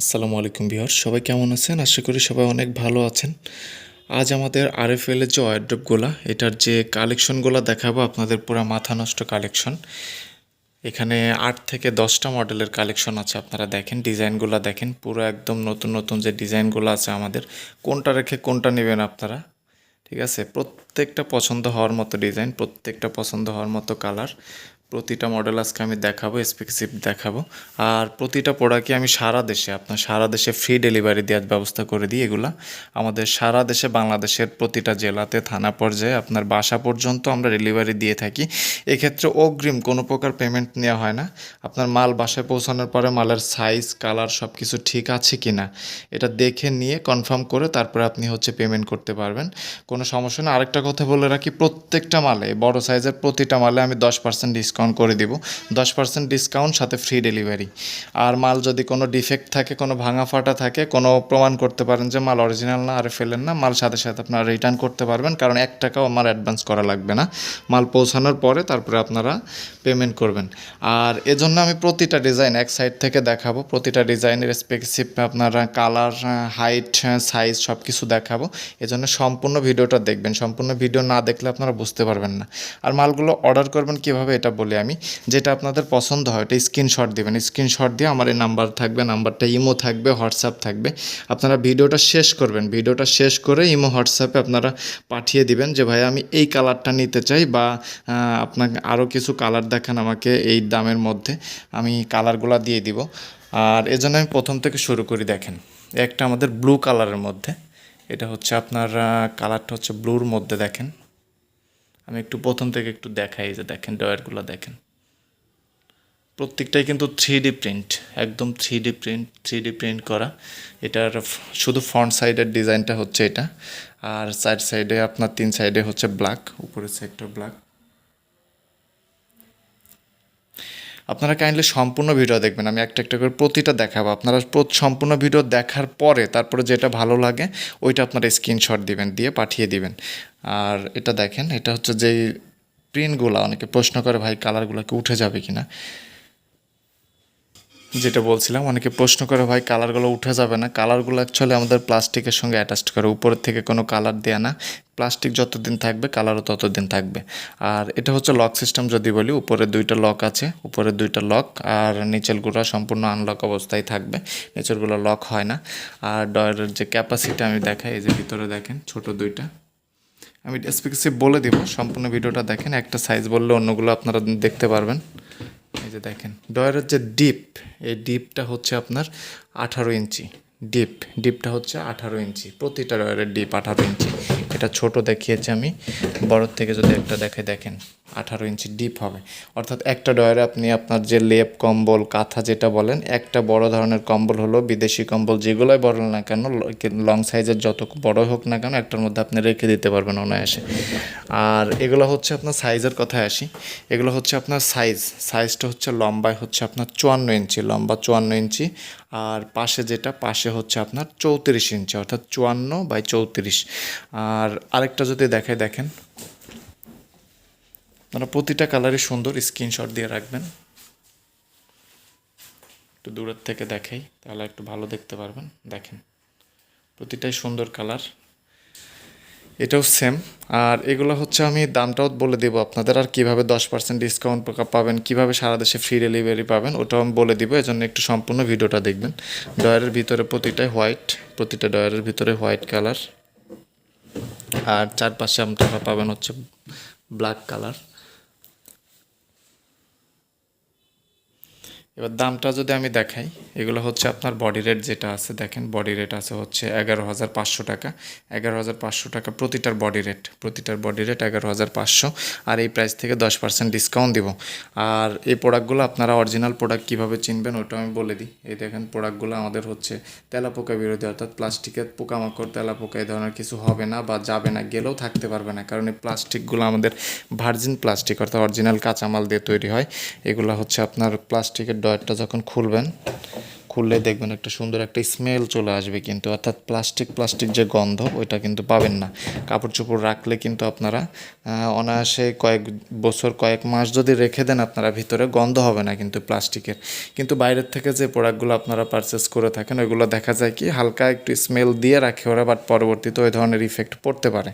আসসালামু আলাইকুম বিহার সবাই কেমন আছেন? আশা করি সবাই অনেক ভালো আছেন। আজ আমাদের আরএফএল এর যে ওয়ারড্রপগুলো এটার যে কালেকশনগুলো দেখাবো, আপনাদের পুরো মাথা নষ্ট কালেকশন এখানে আট থেকে দশটা মডেলের কালেকশন আছে, আপনারা দেখেন ডিজাইনগুলো দেখেন, পুরো একদম নতুন নতুন যে ডিজাইনগুলো আছে আমাদের। কোনটা রেখে কোনটা নেবেন আপনারা? ঠিক আছে? প্রত্যেকটা পছন্দ হওয়ার মতো ডিজাইন প্রত্যেকটা পছন্দ হওয়ার মতো কালার প্রতিটা মডেল আজকে আমি দেখাবো স্পেসিফিক দেখাবো। আর প্রতিটা প্রোডাক্টই আমি সারা দেশে, আপনার সারা দেশে ফ্রি ডেলিভারি দেওয়ার ব্যবস্থা করে দিই এগুলা। আমাদের সারা দেশে, বাংলাদেশের প্রতিটা জেলাতে, থানা পর্যায়ে আপনার বাসা পর্যন্ত আমরা ডেলিভারি দিয়ে থাকি। এক্ষেত্রে অগ্রিম কোনো প্রকার পেমেন্ট নেওয়া হয় না। আপনার মাল বাসায় পৌঁছানোর পরে মালের সাইজ কালার সব কিছু ঠিক আছে কি না এটা দেখে নিয়ে কনফার্ম করে তারপরে আপনি হচ্ছে পেমেন্ট করতে পারবেন। কোনো সমস্যা না আরেকটা কথা বলে রাখি, প্রত্যেকটা মালে, বড় সাইজের প্রতিটা মালে আমি দশ পার্সেন্ট ডিসকাউন্ট করে দিব। দশ পার্সেন্ট ডিসকাউন্ট সাথে ফ্রি ডেলিভারি আর মাল যদি কোনো ডিফেক্ট থাকে, কোনো ভাঙা ফাটা থাকে, কোনো প্রমাণ করতে পারেন যে মাল অরিজিনাল না, আর ফেলেন না, মাল সাথে সাথে আপনারা রিটার্ন করতে পারবেন, কারণ এক টাকাও আমার অ্যাডভান্স করা লাগবে না। মাল পৌঁছানোর পরে তারপরে আপনারা পেমেন্ট করবেন। আর এজন্য আমি প্রতিটা ডিজাইন এক সাইড থেকে দেখাবো, প্রতিটা ডিজাইনের স্পেসিফিক আপনারা কালার হাইট সাইজ সব কিছু দেখাবো। এজন্য সম্পূর্ণ ভিডিওটা দেখবেন। সম্পূর্ণ ভিডিও না দেখলে আপনারা বুঝতে পারবেন না। আর মালগুলো অর্ডার করবেন কীভাবে, এটা বলি আমি, যেটা আপনাদের পছন্দ হয় এটা স্ক্রিনশট দিবেন। স্ক্রিনশট দিয়ে আমার এই নাম্বার থাকবে নাম্বারটা ইমো থাকবে হোয়াটসঅ্যাপ থাকবে। আপনারা ভিডিওটা শেষ করবেন। ভিডিওটা শেষ করে ইমো হোয়াটসঅ্যাপে আপনারা পাঠিয়ে দিবেন যে ভাই আমি এই কালারটা নিতে চাই বা আপনাকে আরও কিছু কালার দেখান আমাকে এই দামের মধ্যে। আমি কালারগুলো দিয়ে দিব। আর এজন্য আমি প্রথম থেকে শুরু করি, দেখেন। একটা আমাদের ব্লু কালারের মধ্যে। এটা হচ্ছে আপনার কালারটা হচ্ছে ব্লুর মধ্যে, দেখেন। আমি একটু প্রথম থেকে একটু দেখাই যে দেখেন ডয়ারগুলো দেখেন। প্রত্যেকটাই কিন্তু থ্রি ডি প্রিন্ট একদম three D print three D print করা। এটার শুধু ফ্রন্ট সাইডের ডিজাইনটা হচ্ছে এটা, আর সাইড সাইডে আপনার তিন সাইডে হচ্ছে ব্ল্যাক উপরের সাইডটা ব্ল্যাক আপনারা কাইন্ডলি সম্পূর্ণ ভিডিও দেখবেন। আমি একটা একটা করে প্রতিটা দেখাবো। আপনারা সম্পূর্ণ ভিডিও দেখার পরে তারপরে যেটা ভালো লাগে, ওইটা আপনারা স্ক্রিনশট দিবেন, দিয়ে পাঠিয়ে দিবেন। আর এটা দেখেন, এটা হচ্ছে যেই প্রিন্টগুলো অনেকে প্রশ্ন করে, ভাই কালারগুলো কি উঠে যাবে কিনা? যেটা বলছিলাম, অনেকে প্রশ্ন করে, ভাই, কালারগুলো উঠে যাবে না? কালারগুলো অ্যাকচুয়ালি আমাদের প্লাস্টিকের সঙ্গে অ্যাটাচড করে। উপরের থেকে কোনো কালার দেয়া না। প্লাস্টিক যতদিন থাকবে, কালারও ততদিন থাকবে। আর এটা হচ্ছে লক সিস্টেম যদি বলি, উপরে দুইটা লক আছে, উপরে দুইটা লক আর নিচেরগুলো সম্পূর্ণ আনলক অবস্থায় থাকবে। নিচেরগুলো লক হয় না। আর ডয়ের যে ক্যাপাসিটি আমি দেখাই, এই যে ভিতরে দেখেন, ছোট দুইটা। আমি স্পেসিফিক বলে দিব, সম্পূর্ণ ভিডিওটা দেখেন, একটা সাইজ বললে অন্যগুলো আপনারা দেখতে পারবেন। এই যে দেখেন। ডয়ারের যে ডিপ, এই ডিপটা হচ্ছে আপনার আঠারো ইঞ্চি। ডিপ, ডিপটা হচ্ছে আঠারো ইঞ্চি। প্রতিটা ডয়ারের ডিপ আঠারো ইঞ্চি। এটা ছোট দেখিয়েছি আমি। বড়োর থেকে যদি একটা দেখে দেখেন। আঠারো ইঞ্চি ডিপ হবে। অর্থাৎ একটা ডয়ারে আপনি আপনার যে লেপ, কম্বল, কাঁথা যেটা বলেন, একটা বড় ধরনের কম্বল হলো বিদেশি কম্বল, যেগুলোই বড় না কেন, লং সাইজের যত বড় হোক না কেন, একটার মধ্যে আপনি রেখে দিতে পারবেন অনায়াসে। আর এগুলো হচ্ছে আপনার সাইজের কথায় আসি। এগুলো হচ্ছে আপনার সাইজ সাইজটা হচ্ছে লম্বায় হচ্ছে আপনার চুয়ান্ন ইঞ্চি, লম্বা চুয়ান্ন ইঞ্চি। আর পাশে যেটা, পাশে হচ্ছে আপনার চৌত্রিশ ইঞ্চি, অর্থাৎ চুয়ান্ন বাই চৌত্রিশ। আর আরেকটা যদি দেখে দেখেন মানে প্রতিটা কালারই সুন্দর স্ক্রিনশট দিয়ে রাখবেন। একটু দূরের থেকে দেখাই, তাহলে একটু ভালো দেখতে পারবেন। দেখেন, প্রতিটাই সুন্দর কালার। এটাও সেম আর এগুলো হচ্ছে আমি দামটাও বলে দেবো আপনাদের, আর কীভাবে দশ পার্সেন্ট ডিসকাউন্ট পাবেন, কীভাবে সারা দেশে ফ্রি ডেলিভারি পাবেন, ওটাও আমি বলে দিব। এজন্য একটু সম্পূর্ণ ভিডিওটা দেখবেন। ডয়ারের ভিতরে প্রতিটাই হোয়াইট প্রতিটা ডয়ারের ভিতরে হোয়াইট কালার আর চারপাশে আপনারা পাবেন হচ্ছে ব্ল্যাক কালার এবার দামটা যদি আমি দেখাই, এগুলো হচ্ছে আপনার বডি রেট যেটা আছে, দেখেন বডি রেট আছে হচ্ছে এগারো হাজার পাঁচশো টাকা। এগারো হাজার পাঁচশো টাকা প্রতিটার বডি রেট প্রতিটার বডি রেট এগারো হাজার পাঁচশো। আর এই প্রাইস থেকে দশ পার্সেন্ট ডিসকাউন্ট দিব। আর এই প্রোডাক্টগুলো আপনারা অরিজিনাল প্রোডাক্ট কীভাবে চিনবেন, ওটা আমি বলে দিই। এই দেখেন প্রোডাক্টগুলো আমাদের হচ্ছে তেলাপোকা বিরোধী, অর্থাৎ প্লাস্টিকের পোকামাকড়, তেলাপোকা এই ধরনের কিছু হবে না বা যাবে না, গেলেও থাকতে পারবে না। কারণ এই প্লাস্টিকগুলো আমাদের ভার্জিন প্লাস্টিক অর্থাৎ অরিজিনাল কাঁচামাল দিয়ে তৈরি হয়। এগুলো হচ্ছে আপনার প্লাস্টিকের ডয়ারটা যখন খুলবেন, খুললে দেখবেন একটা সুন্দর একটা স্মেল চলে আসবে কিন্তু, অর্থাৎ প্লাস্টিক প্লাস্টিক যে গন্ধ, ওইটা কিন্তু পাবেন না। কাপড় চোপড় রাখলে কিন্তু আপনারা অনায়াসে কয়েক বছর, কয়েক মাস যদি রেখে দেন আপনারা ভিতরে, গন্ধ হবে না কিন্তু প্লাস্টিকের। কিন্তু বাইরের থেকে যে প্রোডাক্টগুলো আপনারা পারচেস করে থাকেন, ওইগুলো দেখা যায় কি, হালকা একটু স্মেল দিয়ে রাখে ওরা বাট পরবর্তীতে ওই ধরনের ইফেক্ট পড়তে পারে।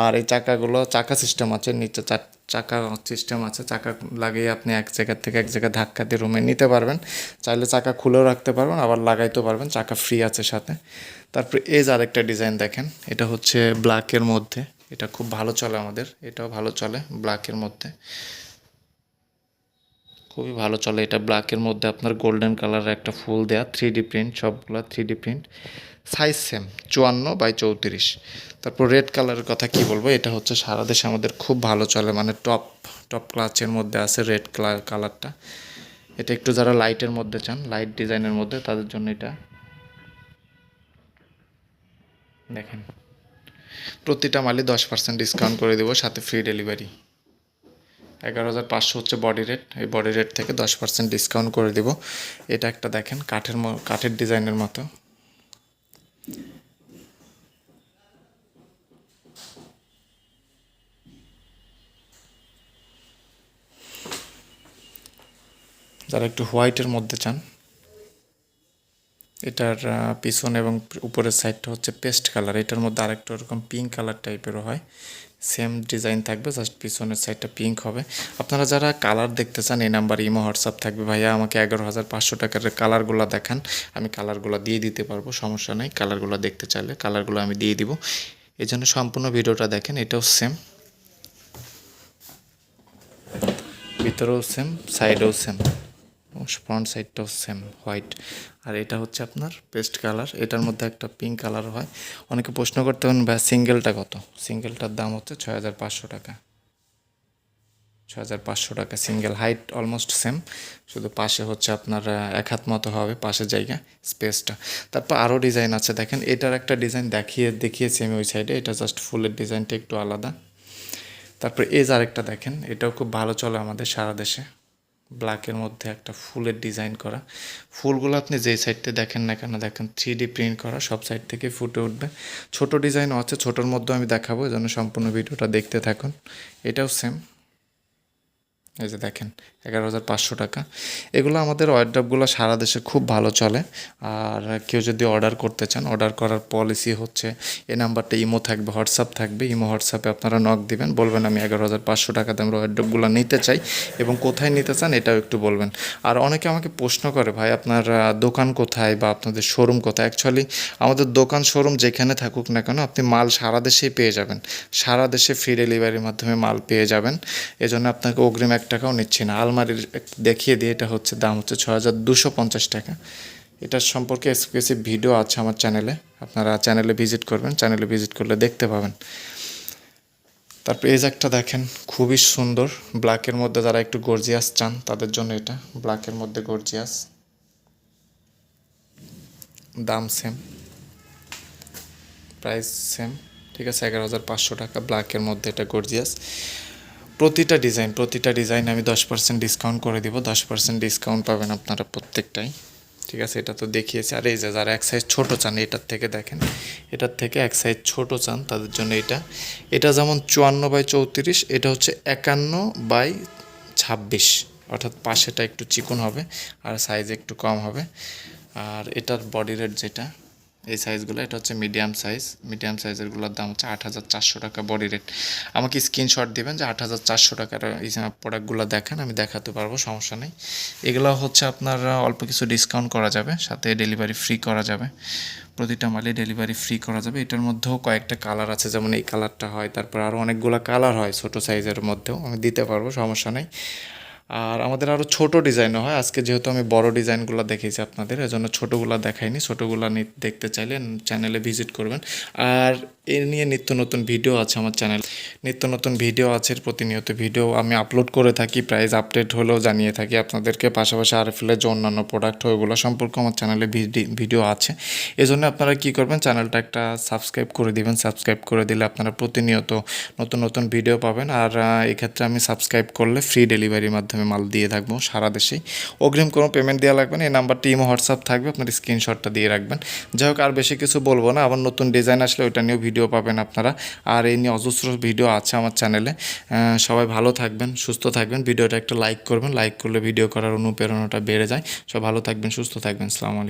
আর এই চাকাগুলো, চাকা সিস্টেম আছে, নিচে চার চাকা সিস্টেম আছে, চাকা লাগিয়ে আপনি এক জায়গা থেকে এক জায়গায় ধাক্কা দিয়ে রুমে নিতে পারবেন। চাইলে চাকা খুলেও রাখতে পারবেন, আবার লাগাইতেও পারবেন, চাকা ফ্রি আছে সাথে। তারপরে যে আরেকটা ডিজাইন দেখেন, এটা হচ্ছে ব্ল্যাকের মধ্যে। এটা খুব ভালো চলে আমাদের, এটাও ভালো চলে ব্ল্যাকের মধ্যে। খুবই ভালো চলে এটা ব্ল্যাকের মধ্যে, আপনার গোল্ডেন কালারের একটা ফুল দেয়া থ্রি ডি প্রিন্ট সবগুলা three D print size same চুয়ান্ন বাই চৌত্রিশ। তারপর রেড কালারের কথা কি বলব? এটা হচ্ছে সারা দেশে আমাদের খুব ভালো চলে মানে টপ টপ ক্লাচের মধ্যে আছে রেড কালার কালারটা এটা একটু যারা লাইটের মধ্যে চান লাইট ডিজাইনের মধ্যে, তাদের জন্য এটা দেখেন। প্রতিটা মালই দশ পার্সেন্ট ডিসকাউন্ট করে দেবো, সাথে ফ্রি ডেলিভারি এগারো হাজার পাঁচশো হচ্ছে বডি রেট এই বডি রেট থেকে দশ পার্সেন্ট ডিসকাউন্ট করে দিব। এটা একটা দেখেন, কাঠের কাঠের ডিজাইনের মতো। যারা একটু হোয়াইটের মধ্যে চান, এটার পিছন এবং উপরের সাইডটা হচ্ছে পেস্ট কালার। এটার মধ্যে আরেকটা ওরকম পিঙ্ক কালার টাইপেরও হয়। সেম ডিজাইন থাকবে জাস্ট পিছনের সাইডটা পিঙ্ক হবে। আপনারা যারা কালার দেখতে চান, এই নাম্বার ইমো হোয়াটসঅ্যাপ থাকবে। ভাইয়া, আমাকে এগারো হাজার পাঁচশো টাকার কালারগুলো দেখান। আমি কালারগুলো দিয়ে দিতে পারব, সমস্যা নেই। কালারগুলো দেখতে চাইলে কালারগুলো আমি দিয়ে দিব। এই জন্য সম্পূর্ণ ভিডিওটা দেখেন, এটাও সেম ভিতরেও সেম সাইডেও সেম ফ্রন্ট সাইডটাও সেম হোয়াইট আর এটা হচ্ছে আপনার পেস্ট কালার এটার মধ্যে একটা পিঙ্ক কালার হয়। অনেকে প্রশ্ন করতে পারেন, ভাই সিঙ্গেলটা কত? সিঙ্গেলটার দাম হচ্ছে ছয় হাজার পাঁচশো টাকা। ছয় হাজার পাঁচশো টাকা সিঙ্গেল হাইট অলমোস্ট সেম শুধু পাশে হচ্ছে আপনার এক হাত মতো হবে পাশের জায়গা স্পেসটা তারপর আরও ডিজাইন আছে, দেখেন, এটার একটা ডিজাইন দেখিয়ে, দেখিয়েছি আমি ওই সাইডে এটা জাস্ট ফুলের ডিজাইনটা একটু আলাদা। তারপর এজ আরেকটা দেখেন, এটাও খুব ভালো চলে আমাদের সারা দেশে। ব্ল্যাকের মধ্যে একটা ফুলের ডিজাইন করা। ফুলগুলো আপনি যেই সাইডতে দেখেন না কেন, দেখেন থ্রি ডি প্রিন্ট করা, সব সাইড থেকে ফুটে উঠবে। ছোট ডিজাইনও আছে, ছোটোর মধ্যেও আমি দেখাবো জন্য সম্পূর্ণ ভিডিওটা দেখতে থাকুন। এটাও সেম এই যে দেখেন, এগারো হাজার পাঁচশো টাকা। এগুলো আমাদের ওয়ার্ড্রপগুলো সারা দেশে খুব ভালো চলে। আর কেউ যদি অর্ডার করতে চান অর্ডার করার পলিসি হচ্ছে, এই নাম্বারটা ইমো থাকবে, হোয়াটসঅ্যাপ থাকবে। ইমো হোয়াটসঅ্যাপে আপনারা নক দিবেন, বলবেন, আমি এগারো হাজার পাঁচশো টাকা দামের ওয়ার্ড্রপগুলো নিতে চাই এবং কোথায় নিতে চান, এটাও একটু বলবেন। আর অনেকে আমাকে প্রশ্ন করে, ভাই, আপনার দোকান কোথায় বা আপনাদের শোরুম কোথায়? অ্যাকচুয়ালি আমাদের দোকান শোরুম যেখানে থাকুক না কেন, আপনি মাল সারা দেশেই পেয়ে যাবেন। সারা দেশে ফ্রি ডেলিভারির মাধ্যমে মাল পেয়ে যাবেন। এজন্য আপনাকে অগ্রিম এক টাকাও নিচ্ছি না। আলমারির দেখিয়ে দিয়ে এটা হচ্ছে দাম হচ্ছে ছ হাজার দুশো পঞ্চাশ টাকা। এটার সম্পর্কে এক্সক্লুসিভ ভিডিও আছে আমার চ্যানেলে। আপনারা চ্যানেলে ভিজিট করবেন। চ্যানেলে ভিজিট করলে দেখতে পাবেন। তারপর এই যে একটা দেখেন, খুবই সুন্দর। ব্ল্যাকের মধ্যে যারা একটু গর্জিয়াস চান, তাদের জন্য এটা। ব্ল্যাকের মধ্যে গর্জিয়াস দাম সেম প্রাইস সেম ঠিক আছে, এগারো হাজার পাঁচশো টাকা। ব্ল্যাকের মধ্যে এটা গর্জিয়াস প্রতিটা ডিজাইন প্রতিটা ডিজাইন আমি দশ পার্সেন্ট ডিসকাউন্ট করে দিব। দশ পার্সেন্ট ডিসকাউন্ট পাবেন আপনারা প্রত্যেকটাই। ঠিক আছে? এটা তো দেখিয়েছি। আর এই যে যারা এক সাইজ ছোটো চান, এটার থেকে দেখেন। এটার থেকে এক সাইজ ছোটো চান, তাদের জন্য এটা। এটা যেমন চুয়ান্ন বাই চৌত্রিশ, এটা হচ্ছে একান্ন বাই ছাব্বিশ। অর্থাৎ পাশেটা একটু চিকন হবে, আর সাইজ একটু কম হবে। আর এটার বডি রেট যেটা এই সাইজগুলো এটা হচ্ছে মিডিয়াম সাইজ মিডিয়াম সাইজেরগুলোর দাম হচ্ছে আট হাজার চারশো টাকা বডি রেট আমাকে স্ক্রিনশট দিবেন যে আট হাজার চারশো টাকার এই প্রোডাক্টগুলো দেখেন, আমি দেখাতে পারব, সমস্যা নেই। এগুলো হচ্ছে আপনার, অল্প কিছু ডিসকাউন্ট করা যাবে, সাথে ডেলিভারি ফ্রি করা যাবে। প্রতিটা মালে ডেলিভারি ফ্রি করা যাবে। এটার মধ্যেও কয়েকটা কালার আছে, যেমন এই কালারটা হয়, তারপর আরও অনেকগুলো কালার হয় ছোটো সাইজের মধ্যেও, আমি দিতে পারব, সমস্যা নেই। আর আমাদের আরও ছোট ডিজাইনও হয়। আজকে যেহেতু আমি বড় ডিজাইনগুলো দেখিয়েছি আপনাদের, এজন্য ছোটোগুলো দেখাইনি। ছোটোগুলো দেখতে চাইলে চ্যানেলে ভিজিট করবেন। আর এই নিয়ে নিত্য নতুন ভিডিও আছে আমার চ্যানেল নিত্য নতুন ভিডিও আছে, প্রতিনিয়ত ভিডিও আমি আপলোড করে থাকি প্রাইস আপডেট হলেও জানিয়ে থাকি আপনাদেরকে। পাশাপাশি আর আরএফএলের যে অন্যান্য প্রোডাক্ট ওইগুলো সম্পর্কে আমার চ্যানেলে ভিডিও আছে। এই জন্য আপনারা কী করবেন চ্যানেলটা একটা সাবস্ক্রাইব করে দিবেন। সাবস্ক্রাইব করে দিলে আপনারা প্রতিনিয়ত নতুন নতুন ভিডিও পাবেন। আর এক্ষেত্রে আমি সাবস্ক্রাইব করলে ফ্রি ডেলিভারির মাধ্যমে মাল দিয়ে থাকব সারা দেশেই। অগ্রিম কোনো পেমেন্ট দেওয়া লাগবে না, এই নাম্বারটি ইমো, হোয়াটসঅ্যাপ থাকবে, আপনার স্ক্রিনশটটা দিয়ে রাখবেন। যাই হোক, আর বেশি কিছু বলব না, আবার নতুন ডিজাইন আসলে ওইটা নিয়েও ভিডিও পাবেন আপনারা। আর এই নিয়ে অজস্র ভিডিও আছে আমার চ্যানেলে সবাই ভালো থাকবেন, সুস্থ থাকবেন। ভিডিওটা একটা লাইক করবেন। লাইক করলে ভিডিও করার অনুপ্রেরণাটা বেড়ে যায়। সব ভালো থাকবেন, সুস্থ থাকবেন। আলাইকুম